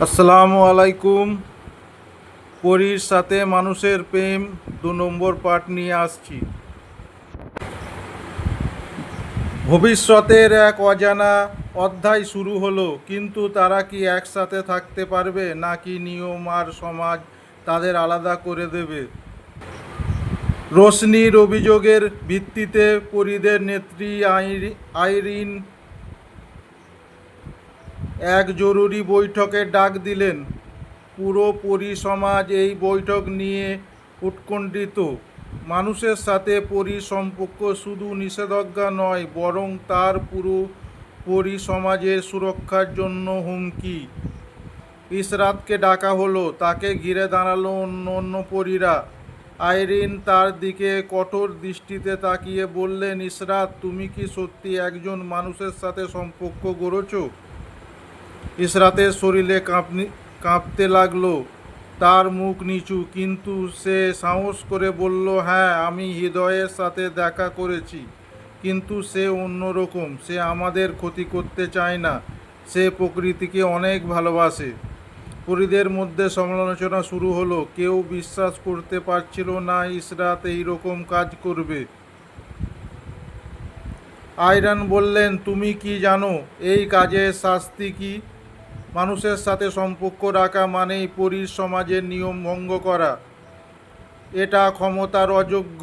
আসসালামু আলাইকুম। পরীর সাথে মানুষের প্রেম, দু নম্বর পার্ট নিয়ে আসছি। ভবিষ্যতের এক অজানা অধ্যায় শুরু হলো, কিন্তু তারা কি একসাথে থাকতে পারবে, নাকি নিয়ম আর সমাজ তাদের আলাদা করে দেবে? রোশনির অভিযোগের ভিত্তিতে পরিদের নেত্রী আইরি- আইরিন এক জরুরি বৈঠকের ডাক দিলেন। পুরো পরিসমাজ এই বৈঠক নিয়ে উৎকণ্ঠিত। মানুষের সাথে পরি সম্পর্ক শুধু নিষেধাজ্ঞা নয়, বরং তার পুরো পরিসমাজের সুরক্ষার জন্য হুমকি। ইসরাতকে ডাকা হলো, তাকে ঘিরে দাঁড়াল অন্য অন্য পরীরা। আইরিন তার দিকে কঠোর দৃষ্টিতে তাকিয়ে বললেন, ইসরাত, তুমি কি সত্যি একজন মানুষের সাথে সম্পর্ক গড়েছো? ইসরাতের শরীরে কাঁপনি, কাঁপতে লাগল। তার মুখ নিচু, কিন্তু সে সাহস করে বলল হ্যাঁ আমি হৃদয়ের সাথে দেখা করেছি। কিন্তু সে অন্যরকম, সে আমাদের ক্ষতি করতে চায় না। সে প্রকৃতিকে অনেক ভালোবাসে। পরিদের মধ্যে সমালোচনা শুরু হলো, কেউ বিশ্বাস করতে পারছিল না, ইসরাত এই রকম কাজ করবে। আয়রান বললেন, তুমি কি জানো, এই কাজের শাস্তি কি? মানুষের সাথে সম্পর্ক রাখা মানেই পরীর সমাজের নিয়ম ভঙ্গ করা। এটা ক্ষমতার অযোগ্য।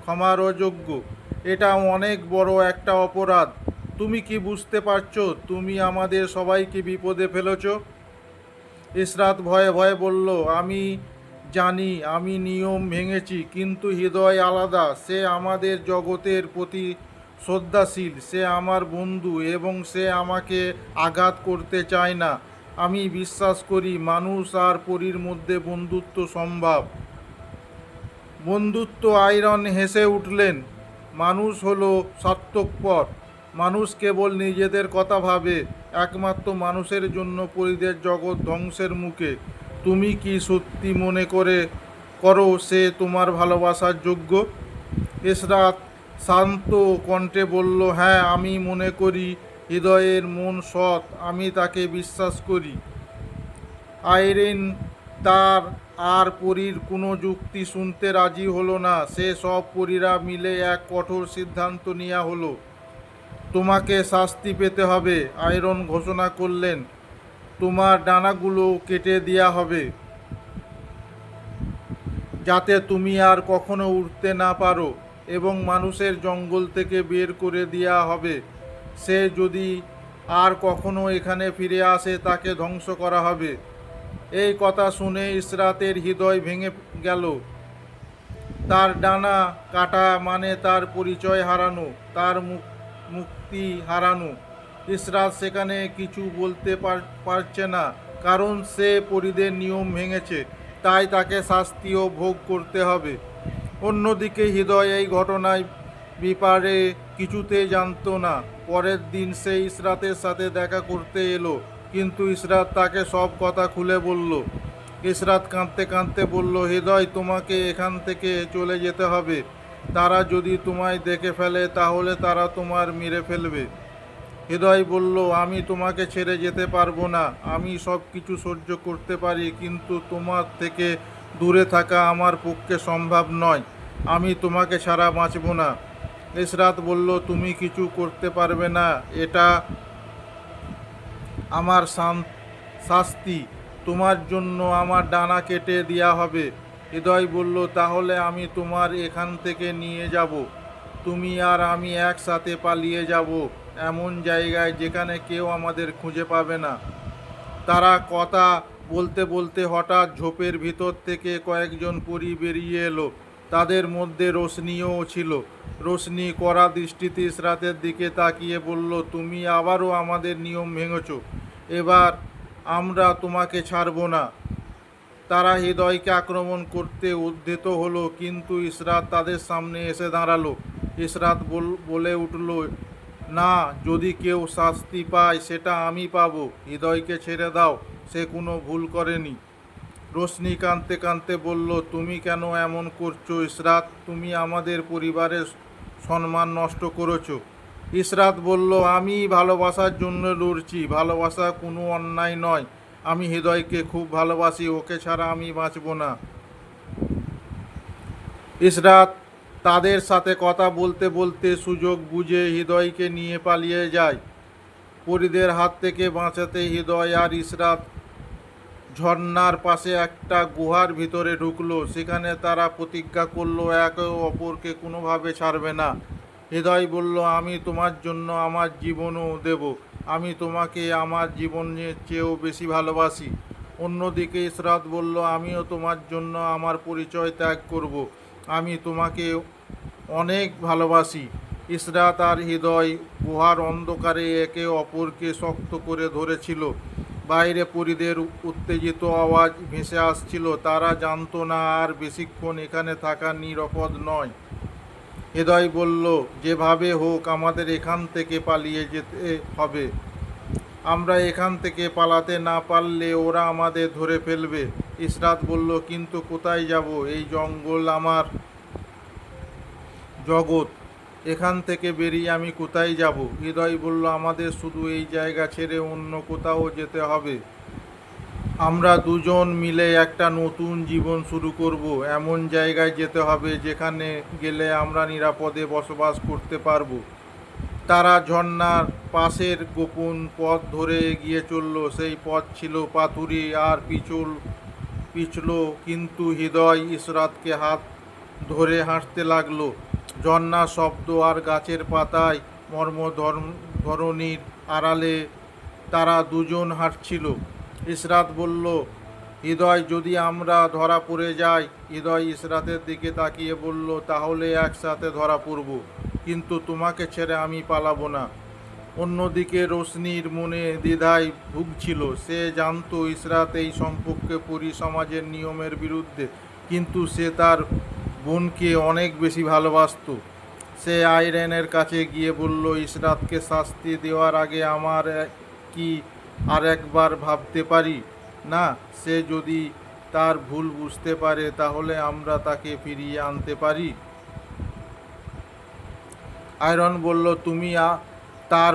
ক্ষমার অযোগ্য। এটা অনেক বড় একটা অপরাধ। তুমি কি বুঝতে পারছ? তুমি আমাদের সবাইকে বিপদে ফেলেছ? ইসরাত ভয়ে ভয়ে বলল, আমি জানি, আমি নিয়ম ভেঙেছি, কিন্তু হৃদয় আলাদা। সে আমাদের জগতের প্রতি শ্রদ্ধাশীল, সে আমার বন্ধু এবং সে আমাকে আঘাত করতে চায় না। আমি বিশ্বাস করি মানুষ আর পরীর মধ্যে বন্ধুত্ব সম্ভব। বন্ধুত্ব আয়রন হেসে উঠলেন, মানুষ হলো স্বার্থপর। মানুষ কেবল নিজেদের কথা ভাবে, একমাত্র মানুষের জন্য পরিদের জগৎ ধ্বংসের মুখে। তুমি কি সত্যি মনে করে করো সে তোমার ভালোবাসার যোগ্য? এসরাত শান্ত কণ্ঠে বলল হ্যাঁ আমি মনে করি হৃদয়ের মন সৎ, আমি তাকে বিশ্বাস করি। আইরিন তার আর পরীর কোনো যুক্তি শুনতে রাজি হলো না। সে সব পরীরা মিলে এক কঠোর সিদ্ধান্ত নেওয়া হলো। তোমাকে শাস্তি পেতে হবে আয়রন ঘোষণা করলেন। তোমার ডানাগুলো কেটে দেওয়া হবে, যাতে তুমি আর কখনো উঠতে না পারো। এবং মানুষের জঙ্গল থেকে বের করে দেওয়া হবে। সে যদি আর কখনো এখানে ফিরে আসে, তাকে ধ্বংস করা হবে। এই কথা শুনে ইসরাতের হৃদয় ভেঙে গেল। তার ডানা কাটা মানে তার পরিচয় হারানো, তার মুক্তি হারানো। ইসরাত সেখানে কিছু বলতে পার- পারছে না, কারণ সে পরিদের নিয়ম ভেঙেছে। তাই তাকে শাস্তিও ভোগ করতে হবে। অন্যদিকে হৃদয় এই ঘটনায় ব্যাপারে কিছুতে জানতো না। পরের দিন সে ইসরাতের সাথে দেখা করতে এলো, কিন্তু ইসরাত তাকে সব কথা খুলে বলল। ইসরাত কাঁদতে কাঁদতে বলল, হৃদয়, তোমাকে এখান থেকে চলে যেতে হবে। তারা যদি তোমায় দেখে ফেলে, তাহলে তারা তোমার মেরে ফেলবে। হৃদয় বলল, আমি তোমাকে ছেড়ে যেতে পারব না। আমি সব কিছু সহ্য করতে পারি, কিন্তু তোমার থেকে দূরে থাকা আমার পক্ষে সম্ভব নয়। আমি তোমাকে ছাড়া বাঁচব না। ইসরাত বলল, তুমি কিছু করতে পারবে না। এটা আমার শাস্তি। তোমার জন্য আমার ডানা কেটে দেওয়া হবে। হৃদয় বলল, তাহলে আমি তোমার এখান থেকে নিয়ে যাব। তুমি আর আমি একসাথে পালিয়ে যাব এমন জায়গায় যেখানে কেউ আমাদের খুঁজে পাবে না। তারা কথা বলতে বলতে হঠাৎ ঝোপের ভিতর থেকে কয়েকজন পরি বেরিয়ে এলো। তাদের মধ্যে রোশনিও ছিল। রোশনি কড়া দৃষ্টিতে ইসরাতের দিকে তাকিয়ে বলল, তুমি আবারও আমাদের নিয়ম ভেঙেছ। এবার আমরা তোমাকে ছাড়ব না। তারা হৃদয়কে আক্রমণ করতে উদ্ধৃত হলো, কিন্তু ইসরাত তাদের সামনে এসে দাঁড়াল। ইসরাত বল- বলে উঠল না, যদি কেউ শাস্তি পায়, সেটা আমি পাবো। হৃদয়কে ছেড়ে দাও, সে কোনো ভুল করেনি। রশ্মি কাঁদতে কাঁদতে বলল, তুমি কেন এমন করছ ইসরাত? তুমি আমাদের পরিবারের সম্মান নষ্ট করেছ। ইসরাত বলল, আমি ভালোবাসার জন্য লড়ছি। ভালোবাসা কোনো অন্যায় নয়। আমি হৃদয়কে খুব ভালোবাসি, ওকে ছাড়া আমি বাঁচব না। ইসরাত তাদের সাথে কথা বলতে বলতে সুযোগ বুঝে হৃদয়কে নিয়ে পালিয়ে যায়। পরিদের হাত থেকে বাঁচাতে হৃদয় আর ইসরাত ঝর্ণার পাশে একটা গুহার ভিতরে ঢুকলো। সেখানে তারা প্রতিজ্ঞা করল, একে অপরকে কোনোভাবে ছাড়বে না। হৃদয় বলল, আমি তোমার জন্য আমার জীবনও দেব। আমি তোমাকে আমার জীবনের চেয়েও বেশি ভালোবাসি। অন্যদিকে ইসরাত বলল, আমিও তোমার জন্য আমার পরিচয় ত্যাগ করব। আমি তোমাকে অনেক ভালোবাসি। ইসরাত আর হৃদয় গুহার অন্ধকারে একে অপরকে শক্ত করে ধরেছিল। বাইরে পরিদের উত্তেজিত আওয়াজ ভেসে আসছিল। তারা জানতো না আর বেশিক্ষণ এখানে থাকা নিরাপদ নয়। হৃদয় বলল, যেভাবে হোক আমাদের এখান থেকে পালিয়ে যেতে হবে। আমরা এখান থেকে পালাতে না পারলে ওরা আমাদের ধরে ফেলবে। ইসরাত বলল, কিন্তু কোথায় যাব? এই জঙ্গল আমার জগৎ। এখান থেকে বেরিয়ে আমি কোথায় যাব? হৃদয় বলল, আমাদের শুধু এই জায়গা ছেড়ে অন্য কোথাও যেতে হবে। আমরা দুজন মিলে একটা নতুন জীবন শুরু করব। এমন জায়গায় যেতে হবে যেখানে গেলে আমরা নিরাপদে বসবাস করতে পারব। তারা ঝর্ণার পাশের গোপন পথ ধরে এগিয়ে চলল। সেই পথ ছিল পাথুরি আর পিছল পিছলো, কিন্তু হৃদয় ইসরাতকে হাত ধরে হাঁটতে লাগল। ঝর্ণা শব্দ আর গাছের পাতায় মর্ম ধরণীর আড়ালে তারা দুজন হাঁটছিল। ইসরাত বলল, হৃদয়, যদি আমরা ধরা পড়ে যাই। হৃদয় ইসরাতের দিকে তাকিয়ে বলল, তাহলে একসাথে ধরা পড়ব, কিন্তু তোমাকে ছেড়ে আমি পালাবো না। অন্যদিকে রোশনির মনে দ্বিধায় ভুগছিল। সে জানতো ইসরাত এই সম্পর্কে পুরী সমাজের নিয়মের বিরুদ্ধে, কিন্তু সে তার বোনকে অনেক বেশি ভালোবাসতো। সে আইরেনের কাছে গিয়ে বলল, ইসরাতকে শাস্তি দেওয়ার আগে আমার কি আর একবার ভাবতে পারি? না, সে যদি তার ভুল বুঝতে পারে, তাহলে আমরা তাকে ফিরিয়ে আনতে পারি। আয়রন বলল, তুমি তার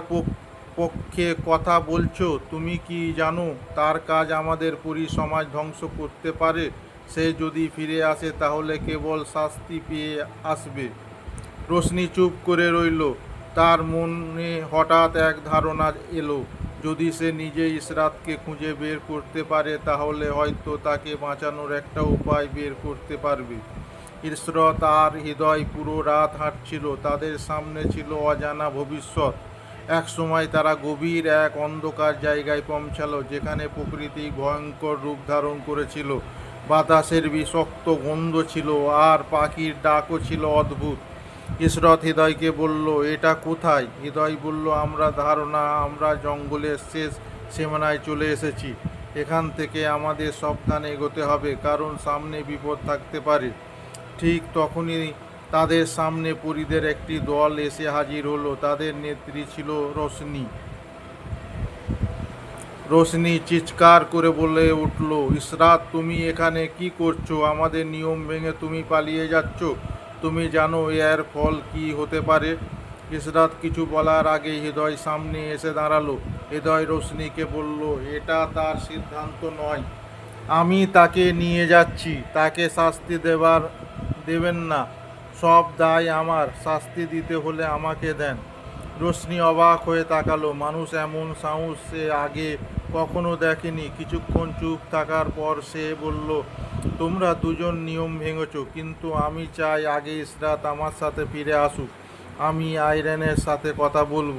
পক্ষে কথা বলছো, তুমি কি জানো, তার কাজ আমাদের পুরী সমাজ ধ্বংস করতে পারে, সে যদি ফিরে আসে তাহলে কেবল শাস্তি পেয়ে আসবে। রোশনি চুপ করে রইল, তার মনে হঠাৎ এক ধারণা এলো, যদি সে নিজে ইসরাতকে খুঁজে বের করতে পারে, তাহলে হয়তো তাকে বাঁচানোর একটা উপায় বের করতে পারবে। ইসরত আর হৃদয় পুরো রাত হাঁটছিল, তাদের সামনে ছিল অজানা ভবিষ্যৎ। এক সময় তারা গভীর এক অন্ধকার জায়গায় পৌঁছালো, যেখানে প্রকৃতি ভয়ঙ্কর রূপ ধারণ করেছিল। বাতাসের বিষক্ত গন্ধ ছিল আর পাখির ডাকও ছিল অদ্ভুত। ইসরত হৃদয়কে বলল, এটা কোথায়? হৃদয় বলল, আমরা ধারণা, আমরা জঙ্গলের শেষ সীমানায় চলে এসেছি। এখান থেকে আমাদের সাবধানে এগোতে হবে, কারণ সামনে বিপদ থাকতে পারে। ঠিক তখনই তাদের সামনে পরিদের একটি দল এসে হাজির হলো। তাদের নেত্রী ছিল রোশনি। রোশনি চিৎকার করে বলে উঠল, ইসরাত, তুমি এখানে কি করছ? আমাদের নিয়ম ভেঙে তুমি পালিয়ে যাচ্ছ। তুমি জানো এর ফল কি হতে পারে? ইসরাত কিছু বলার আগে হৃদয় সামনে এসে দাঁড়াল। হৃদয় রোশনিকে বলল, এটা তার সিদ্ধান্ত নয়। আমি তাকে নিয়ে যাচ্ছি। তাকে শাস্তি দেবার, দেবেন না। সব দায় আমার, শাস্তি দিতে হলে আমাকে দেন। রোশনি অবাক হয়ে তাকালো। মানুষ এমন সাহস সে আগে কখনো দেখেনি। কিছুক্ষণ চুপ থাকার পর সে বলল, তোমরা দুজন নিয়ম ভেঙেছ, কিন্তু আমি চাই আগে ইসরাত আমার সাথে ফিরে আসুক। আমি আইরেনের সাথে কথা বলব।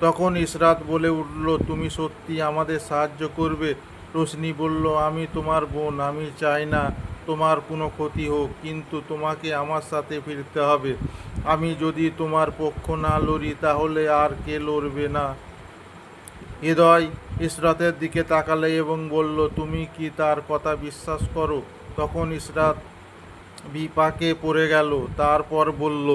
তখন ইসরাত বলে উঠল, তুমি সত্যি আমাদের সাহায্য করবে? রোশনি বলল, আমি তোমার বোন, আমি চাই না তোমার কোনো ক্ষতি হোক, কিন্তু তোমাকে আমার সাথে ফিরতে হবে। আমি যদি তোমার পক্ষ না লড়ি, তাহলে আর কে লড়বে না? হৃদয় ইসরাতের দিকে তাকালে এবং বলল, তুমি কি তার কথা বিশ্বাস করো? তখন ইসরাত বিপাকে পড়ে গেল, তারপর বলল,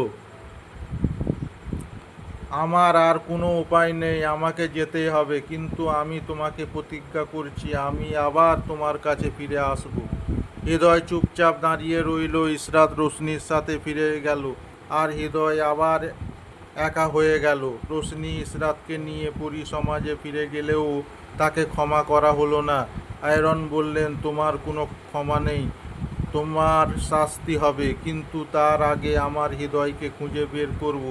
আমার আর কোনো উপায় নেই, আমাকে যেতেই হবে, কিন্তু আমি তোমাকে প্রতিজ্ঞা করছি, আমি আবার তোমার কাছে ফিরে আসব। হৃদয় চুপচাপ দাঁড়িয়ে রইল ইসরাত রোশনির সাথে ফিরে গেল, আর হৃদয় আবার একা হয়ে গেল। রোশনি ইসরাতকে নিয়ে পুরী সমাজে ফিরে গেলেও তাকে ক্ষমা করা হলো না। আয়রন বললেন, তোমার কোনো ক্ষমা নেই, তোমার শাস্তি হবে, কিন্তু তার আগে আমার হৃদয়কে খুঁজে বের করব।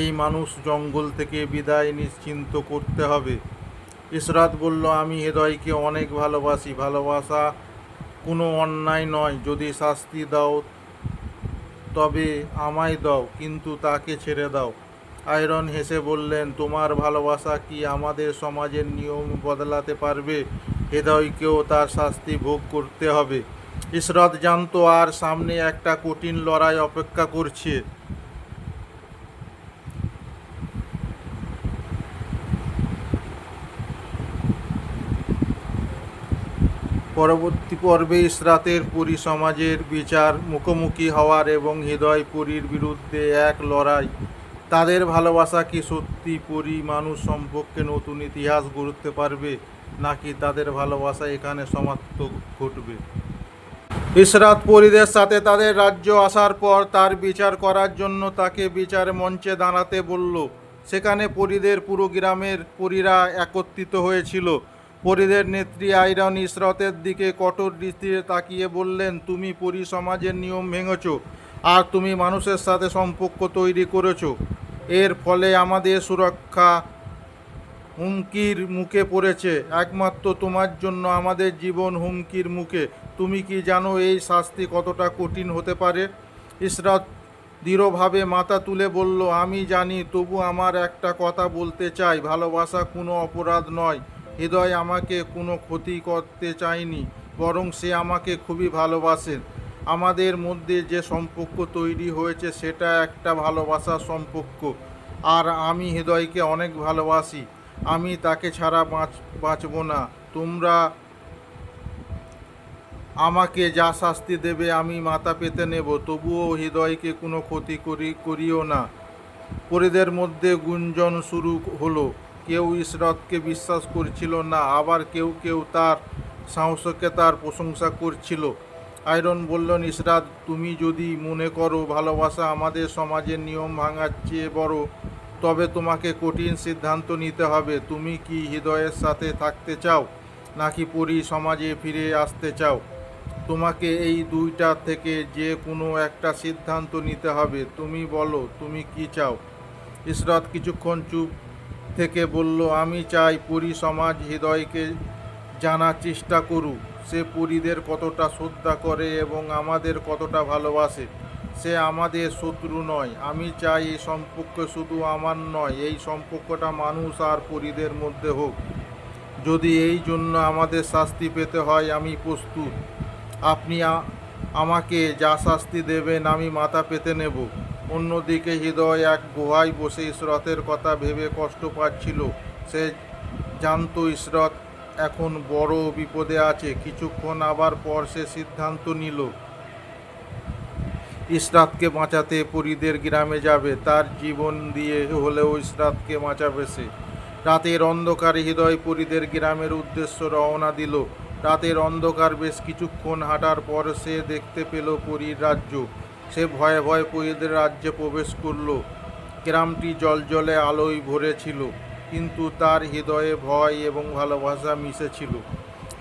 এই মানুষ জঙ্গল থেকে বিদায় নিশ্চিন্ত করতে হবে। ইসরাত বলল, আমি হৃদয়কে অনেক ভালোবাসি, ভালোবাসা কোনো অন্যায় নয়, যদি শাস্তি দাও তবে আমায় দাও, কিন্তু তাকে ছেড়ে দাও। আয়রন হেসে বললেন, তোমার ভালোবাসা কি আমাদের সমাজের নিয়ম বদলাতে পারবে? হৃদয়কেও তার শাস্তি ভোগ করতে হবে। ইসরত জানতো, আর সামনে একটা কঠিন লড়াই অপেক্ষা করছে। পরবর্তী পর্বে ইসরাতের পুরী সমাজের বিচার মুখোমুখি হওয়ার এবং হৃদয় পুরীর বিরুদ্ধে এক লড়াই। তাদের ভালোবাসা কি সত্যি পুরী মানুষ সম্পর্কে নতুন ইতিহাস গড়তে পারবে, নাকি তাদের ভালোবাসা এখানে সমাপ্ত ঘটবে? ইসরাত পরীদের সাথে তাদের রাজ্য আসার পর তার বিচার করার জন্য তাকে বিচার মঞ্চে দাঁড়াতে বলল। সেখানে পরীদের পুরো গ্রামের পরীরা একত্রিত হয়েছিল। পরীদের নেত্রী আইরন ইসরতের দিকে কঠোর দৃষ্টিতে তাকিয়ে বললেন, তুমি পরি সমাজের নিয়ম ভেঙেছ আর তুমি মানুষের সাথে সম্পর্ক তৈরি করেছ। এর ফলে আমাদের সুরক্ষা হুমকির মুখে পড়েছে। একমাত্র তোমার জন্য আমাদের জীবন হুমকির মুখে। তুমি কি জানো এই শাস্তি কতটা কঠিন হতে পারে? ইসরাত দৃঢ়ভাবে মাথা তুলে বলল, আমি জানি, তবু আমার একটা কথা বলতে চাই। ভালোবাসা কোনো অপরাধ নয়। হৃদয় আমাকে কোনো ক্ষতি করতে চায়নি, বরং সে আমাকে খুবই ভালোবাসেন আমাদের মধ্যে যে সম্পর্ক তৈরি হয়েছে সেটা একটা ভালোবাসার সম্পর্ক। আর আমি হৃদয়কে অনেক ভালোবাসি। আমি তাকে ছাড়া বাঁচ, বাঁচব না। তোমরা আমাকে যা শাস্তি দেবে আমি মাথা পেতে নেব। তবুও হৃদয়কে কোনো ক্ষতি করি, করিও না। পরিদের মধ্যে গুঞ্জন শুরু হলো। কেউ ইসরতকে বিশ্বাস করছিল না, আবার কেউ কেউ তার সাহসকে তার প্রশংসা করছিল। আয়রন বললেন, ইসরাত, তুমি যদি মনে করো ভালোবাসা আমাদের সমাজের নিয়ম ভাঙার চেয়ে বড়, তবে তোমাকে কঠিন সিদ্ধান্ত নিতে হবে। তুমি কি হৃদয়ের সাথে থাকতে চাও, নাকি পরি সমাজে ফিরে আসতে চাও? তোমাকে এই দুইটা থেকে যে কোনো একটা সিদ্ধান্ত নিতে হবে। তুমি বলো, তুমি কি চাও? ইসরাত কিছুক্ষণ চুপ থেকে বলল, আমি চাই পুরী সমাজ হৃদয়কে জানার চেষ্টা করুক। সে পুরীদের কতটা শ্রদ্ধা করে এবং আমাদের কতটা ভালোবাসে, সে আমাদের শত্রু নয়। আমি চাই এই সম্পর্ক শুধু আমার নয়, এই সম্পর্কটা মানুষ আর পরিদের মধ্যে হোক। যদি এই জন্য আমাদের শাস্তি পেতে হয়, আমি প্রস্তুত। আপনি আমাকে যা শাস্তি দেবেন, আমি মাথা পেতে নেব। অন্যদিকে হৃদয় এক গুহায় বসে ইসরতের কথা ভেবে কষ্ট পাচ্ছিল। সে জানতো ইসরত এখন বড় বিপদে আছে। কিছুক্ষণ আবার পর সে সিদ্ধান্ত নিল, ইসরাতকে বাঁচাতে পরিদের গ্রামে যাবে। তার জীবন দিয়ে হলেও ইসরাতকে বাঁচাবে সে। রাতের অন্ধকারে হৃদয় পরিদের গ্রামের উদ্দেশ্য রওনা দিল। রাতের অন্ধকার বেশ কিছুক্ষণ হাঁটার পর সে দেখতে পেল পরীর রাজ্য। সে ভয়ে ভয়ে পরীদের রাজ্যে প্রবেশ করল। গ্রামটি জলজলে আলোয় ভরেছিল কিন্তু তার হৃদয়ে ভয় এবং ভালোবাসা মিশেছিল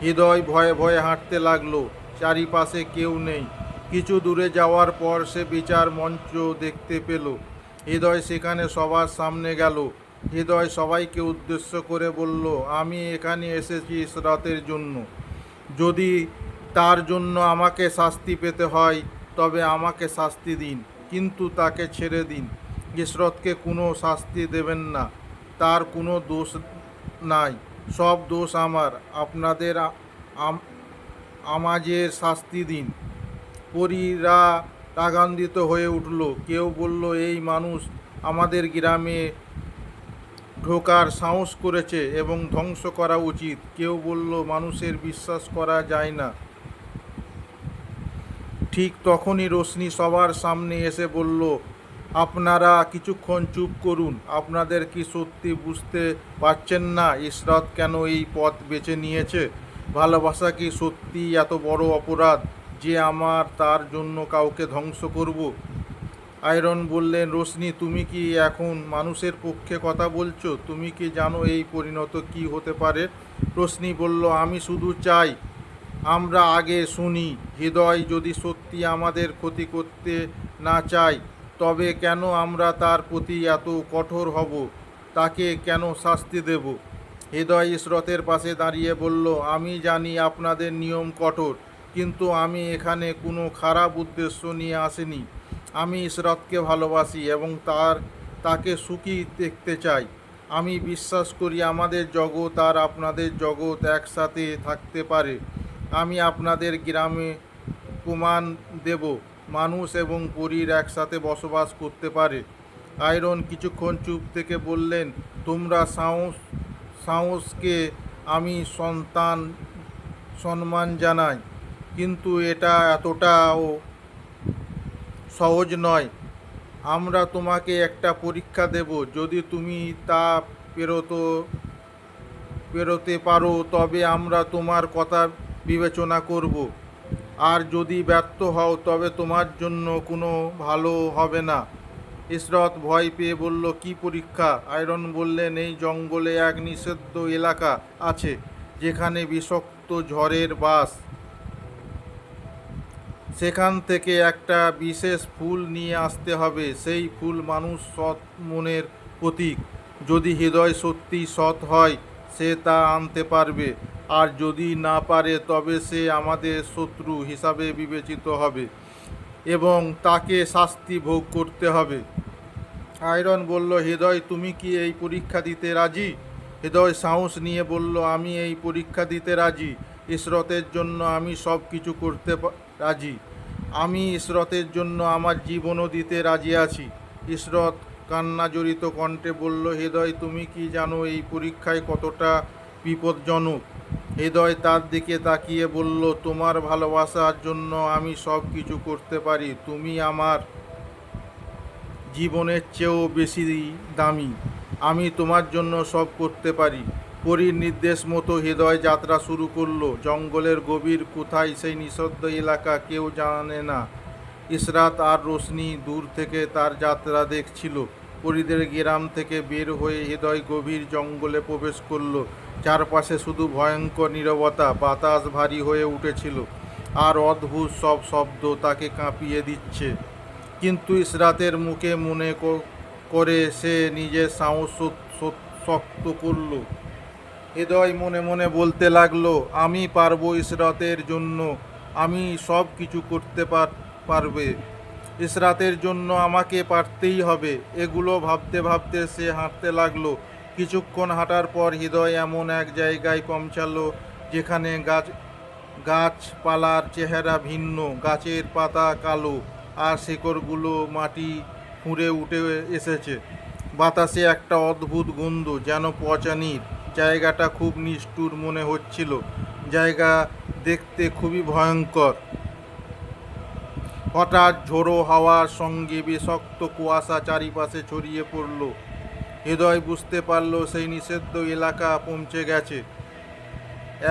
হৃদয় ভয়ে ভয়ে হাঁটতে লাগল, চারিপাশে কেউ নেই। কিছু দূরে যাওয়ার পর সে বিচার মঞ্চ দেখতে পেল। হৃদয় সেখানে সবার সামনে গেল। হৃদয় সবাইকে উদ্দেশ্য করে বলল, আমি এখানে এসেছি ইসরাতের জন্য। যদি তার জন্য আমাকে শাস্তি পেতে হয় তবে আমাকে শাস্তি দিন, কিন্তু তাকে ছেড়ে দিন। ইসরতকে কোনো শাস্তি দেবেন না, তার কোনো দোষ নাই। সব দোষ আমার, আপনাদের আম- আমাজের শাস্তি দিন। পরীরা রাগান্বিত হয়ে উঠল। কেউ বলল, এই মানুষ আমাদের গ্রামে ঢোকার সাহস করেছে এবং ধ্বংস করা উচিত। কেউ বলল, মানুষের বিশ্বাস করা যায় না। ঠিক তখনই রোশনি সবার সামনে এসে বলল, আপনারা কিছুক্ষণ চুপ করুন। আপনাদের কি সত্যি বুঝতে পারছেন না ইসরাত কেন এই পথ বেছে নিয়েছে? ভালোবাসা কি সত্যি এত বড় অপরাধ যে আমার তার জন্য কাউকে ধ্বংস করব? আয়রন বললেন, রোশনি, তুমি কি এখন মানুষের পক্ষে কথা বলছো? তুমি কি জানো এই পরিণত কি হতে পারে? রোশনি বলল, আমি শুধু চাই আমরা আগে শুনি, হৃদয় যদি সত্যি আমাদের ক্ষতি করতে না চায়, তবে কেন আমরা তার প্রতি এত কঠোর হব? তাকে কেন শাস্তি দেব? হৃদয় ইসরতের পাশে দাঁড়িয়ে বলল, আমি জানি আপনাদের নিয়ম কঠোর, কিন্তু আমি এখানে কোনো খারাপ উদ্দেশ্য নিয়ে আসিনি। আমি ইসরতকে ভালোবাসি এবং তার, তাকে সুখী দেখতে চাই। আমি বিশ্বাস করি আমাদের জগৎ আর আপনাদের জগৎ একসাথে থাকতে পারে। আমি আপনাদের গ্রামে প্রমাণ দেব। মানুষ এবং পরীর একসাথে বসবাস করতে পারে। আয়রন কিছুক্ষণ চুপ থেকে বললেন, তোমরা সাহস সাহসকে আমি সন্তান, সম্মান জানাই। কিন্তু এটা এতটাও সহজ নয়। আমরা তোমাকে একটা পরীক্ষা দেব। যদি তুমি তা পেরোতো, পেরোতে পারো, তবে আমরা তোমার কথা বিবেচনা করব। আর যদি ব্যর্থ হও, তবে তোমার জন্য কোনো ভালো হবে না। ইসরত ভয় পেয়ে বলল, কি পরীক্ষা? আয়রন বললেন, এই জঙ্গলে এক নিষিদ্ধ এলাকা আছে, যেখানে বিষাক্ত ঝড়ের বাস। সেখান থেকে একটা বিশেষ ফুল নিয়ে আসতে হবে। সেই ফুল মানুষ সৎ মনের প্রতীক। যদি হৃদয় সত্যি সৎ হয়, সে তা আনতে পারবে। আর যদি না পারে, তবে সে আমাদের শত্রু হিসাবে বিবেচিত হবে এবং তাকে শাস্তি ভোগ করতে হবে। আয়রন বলল, হৃদয়, তুমি কি এই পরীক্ষা দিতে রাজি? হৃদয় সাহস নিয়ে বলল, আমি এই পরীক্ষা দিতে রাজি। ইসরতের জন্য আমি সব কিছু করতে রাজি। আমি ইসরতের জন্য আমার জীবনও দিতে রাজি আছি। ইসরত কান্না জড়িত কণ্ঠে বলল, হৃদয়, তুমি কি জানো এই পরীক্ষায় কতটা বিপজ্জনক? হৃদয় তার দিকে তাকিয়ে বলল, তোমার ভালোবাসার জন্য আমি সব কিছু করতে পারি। তুমি আমার জীবনের চেয়েও বেশি দামি। আমি তোমার জন্য সব করতে পারি। পরীর নির্দেশ মতো হৃদয় যাত্রা শুরু করল। জঙ্গলের গভীর কোথায় সেই নিঃশব্দ এলাকা কেউ জানে না। ইসরাত আর রোশনি দূর থেকে তার যাত্রা দেখছিল। পরীদের গ্রাম থেকে বের হয়ে হৃদয় গভীর জঙ্গলে প্রবেশ করল। চারপাশে শুধু ভয়ঙ্কর নীরবতা, বাতাস ভারী হয়ে উঠেছিল। আর অদ্ভুত সব শব্দ তাকে কাঁপিয়ে দিচ্ছে। কিন্তু ইসরাতের মুখে মনে করে সে নিজের সাহস শক্ত করল। হৃদয় মনে মনে বলতে লাগল, আমি পারব ইসরাতের জন্য। আমি সব কিছু করতে পার- পারবে। ইসরাতের জন্য আমাকে পারতেই হবে। এগুলো ভাবতে ভাবতে সে হাঁটতে লাগল। কিছুক্ষণ হাঁটার পর হৃদয় এমন এক জায়গায় পৌঁছালো যেখানে গাছ, গাছপালার চেহারা ভিন্ন, গাছের পাতা কালো আর শেকড়গুলো মাটি খুঁড়ে উঠে এসেছে। বাতাসে একটা অদ্ভুত গন্ধ যেন পচানির। জায়গাটা খুব নিষ্ঠুর মনে হচ্ছিল। জায়গা দেখতে খুবই ভয়ঙ্কর। হঠাৎ ঝোড়ো হাওয়ার সঙ্গে বিষাক্ত কুয়াশা চারিপাশে ছড়িয়ে পড়ল। হৃদয় বুঝতে পারল সেই নিষিদ্ধ এলাকা পৌঁছে গেছে।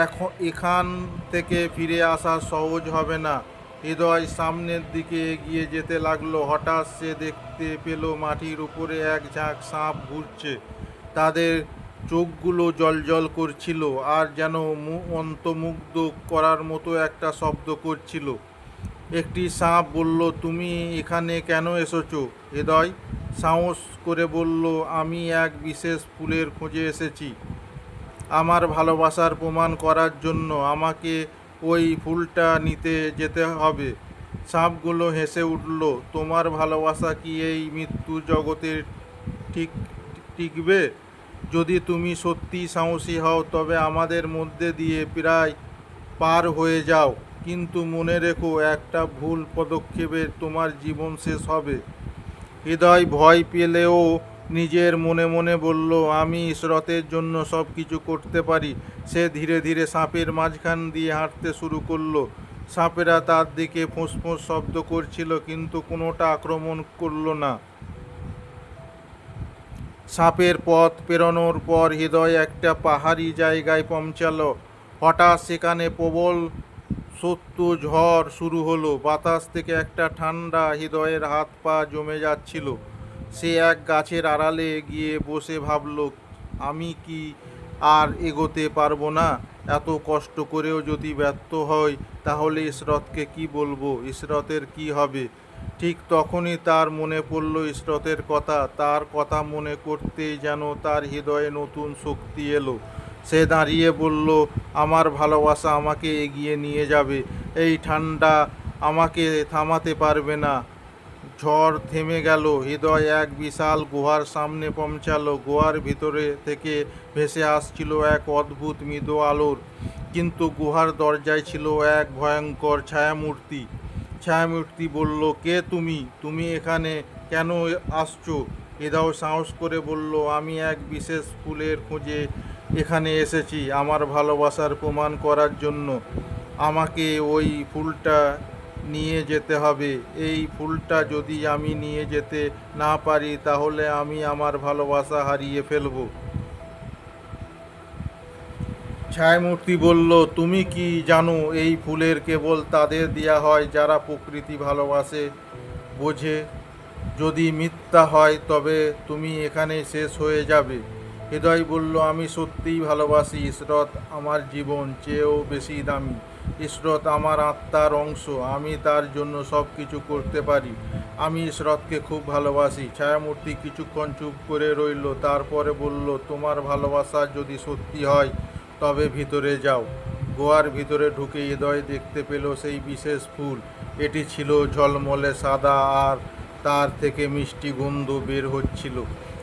এখন এখান থেকে ফিরে আসা সহজ হবে না। হৃদয় সামনের দিকে এগিয়ে যেতে লাগল। হঠাৎ সে দেখতে পেল মাটির উপরে এক ঝাঁক সাপ ঘুরছে। তাদের চোখগুলো জলজল করছিল আর যেন অন্তর্মুগ্ধ করার মতো একটা শব্দ করছিল। একটি সাপ বলল, তুমি এখানে কেন এসেছ? হৃদয় সাহস করে বলল, আমি এক বিশেষ ফুলের খোঁজে এসেছি। আমার ভালোবাসার প্রমাণ করার জন্য আমাকে ওই ফুলটা নিতে যেতে হবে। সাপগুলো হেসে উঠল, তোমার ভালোবাসা কি এই মৃত্যু জগতে ঠিক, টিকবে? যদি তুমি সত্যি সাহসী হও, তবে আমাদের মধ্যে দিয়ে প্রায় পার হয়ে যাও। কিন্তু মনে রেখো, একটা ভুল পদক্ষেপে তোমার জীবন শেষ হবে। হৃদয় ভয় পেলেও নিজের মনে মনে বলল, আমি ইসরতের জন্য সব কিছু করতে পারি। সে ধীরে ধীরে সাপের মাঝখান দিয়ে হাঁটতে শুরু করল। সাপেরা তার দিকে ফোঁস শব্দ করছিল, কিন্তু কোনোটা আক্রমণ করল না। সাপের পথ পেরোনোর পর হৃদয় একটা পাহাড়ি জায়গায় পৌঁছালো। হঠাৎ সেখানে প্রবল সত্য ঝড় শুরু হলো। বাতাস থেকে একটা ঠান্ডা হৃদয়ের হাত পা জমে যাচ্ছিল। সে এক গাছের আড়ালে গিয়ে বসে ভাবল, আমি কি আর এগোতে পারব না? এত কষ্ট করেও যদি ব্যর্থ হয় তাহলে ইসরতকে কি বলব? ইসরতের কি হবে? ঠিক তখনই তার মনে পড়ল ইসরতের কথা। তার কথা মনে করতেই যেন তার হৃদয়ে নতুন শক্তি এলো। সে দাঁড়িয়ে বলল, আমার ভালোবাসা আমাকে এগিয়ে নিয়ে যাবে। এই ঠান্ডা আমাকে থামাতে পারবে না। ঝড় থেমে গেল, হৃদয় এক বিশাল গুহার সামনে পৌঁছালো। গুহার ভিতরে থেকে ভেসে আসছিল এক অদ্ভুত মৃদু আলোর। কিন্তু গুহার দরজায় ছিল এক ভয়ঙ্কর ছায়ামূর্তি। ছায়ামূর্তি বলল, কে তুমি? তুমি এখানে কেন আসছো? হৃদয় সাহস করে বলল, আমি এক বিশেষ ফুলের খোঁজে এখানে এসেছি আমার ভালোবাসার প্রমাণ করার জন্য। আমাকে ওই ফুলটা নিয়ে যেতে হবে। এই ফুলটা যদি আমি নিয়ে যেতে না পারি, তাহলে আমি আমার ভালোবাসা হারিয়ে ফেলব। ছায়ামূর্তি বলল, তুমি কি জানো, এই ফুলের কেবল তাদের দেয়া হয় যারা প্রকৃতি ভালোবাসে, বোঝে। যদি মিথ্যা হয়, তবে তুমি এখানে শেষ হয়ে যাবে। হৃদয় বলল, আমি সত্যিই ভালোবাসি ইসরত আমার জীবন চেয়েও বেশি দামি। ইসরত আমার আত্মার অংশ, আমি তার জন্য সব কিছু করতে পারি। আমি ইসরতকে খুব ভালোবাসি। ছায়ামূর্তি কিছুক্ষণ চুপ করে রইল, তারপরে বলল, তোমার ভালোবাসা যদি সত্যি হয়, তবে ভিতরে যাও। গোয়ার ভিতরে ঢুকে হৃদয় দেখতে পেল সেই বিশেষ ফুল। এটি ছিল ঝলমলে সাদা আর তার থেকে মিষ্টি গন্ধ বের হচ্ছিল।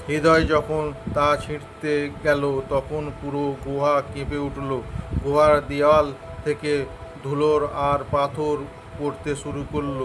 হৃদয় যখন তা ছিঁড়তে গেল, তখন পুরো গুহা কেঁপে উঠল। গুহার দেওয়াল থেকে ধুলোর আর পাথর পড়তে শুরু করল।